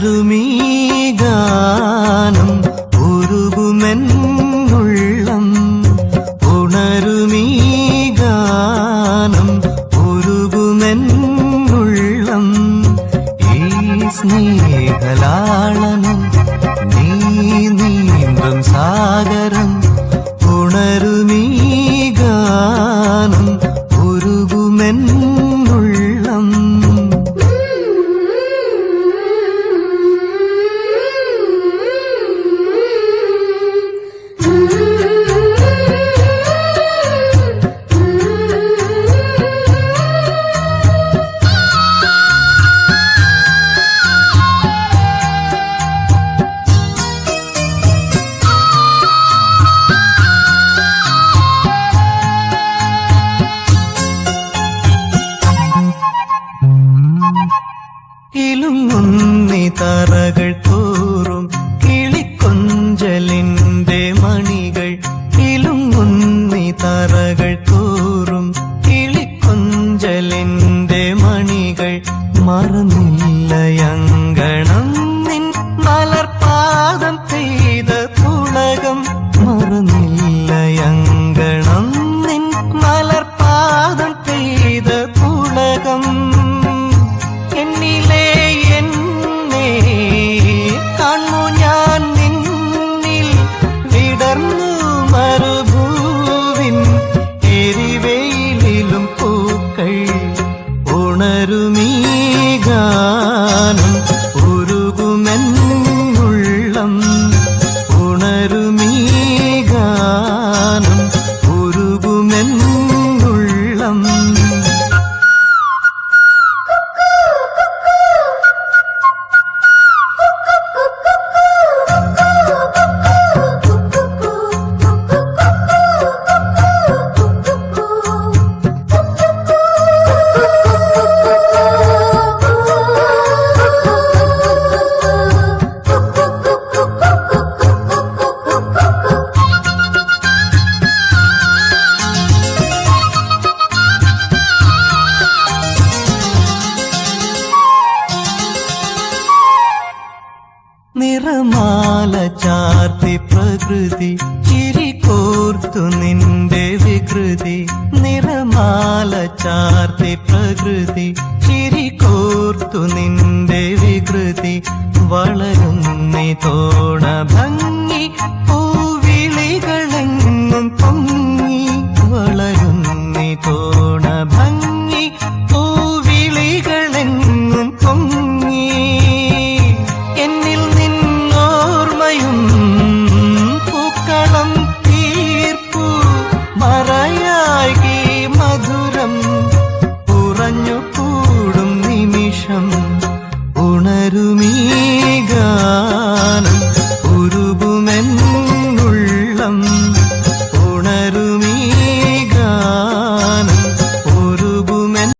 വളരുമീ ഗാനം ഉരുകുമെന്നുള്ളം. ഉണരുമീ ഗാനം ഉരുകുമെന്നുള്ളം. ഈ സ്നേഹലാളനം നീ നീന്തം സാഗരം. ഉണരുമീ ഗാനം ഉരുകുമെന്നു കിലുങ്ങുന്നി തറകൾ തോറും കിളിക്കൊഞ്ചലിന്റെ മണികൾ. കിലുങ്ങുന്നി തറകൾ തോറും കിളിക്കൊഞ്ചലിന്റെ മണികൾ. മറന്നില്ലയങ്കണം നിൻ മലർപാദം ഉണരുമീ നിറമാല ചാർത്തി പ്രകൃതി ചിരി കോർത്തു നിന്റെ വികൃതി. നിറമാല ചാർത്തി പ്രകൃതി ചിരി കോർത്തു നിന്റെ വികൃതി. വളരുന്നി തോണ ഭംഗി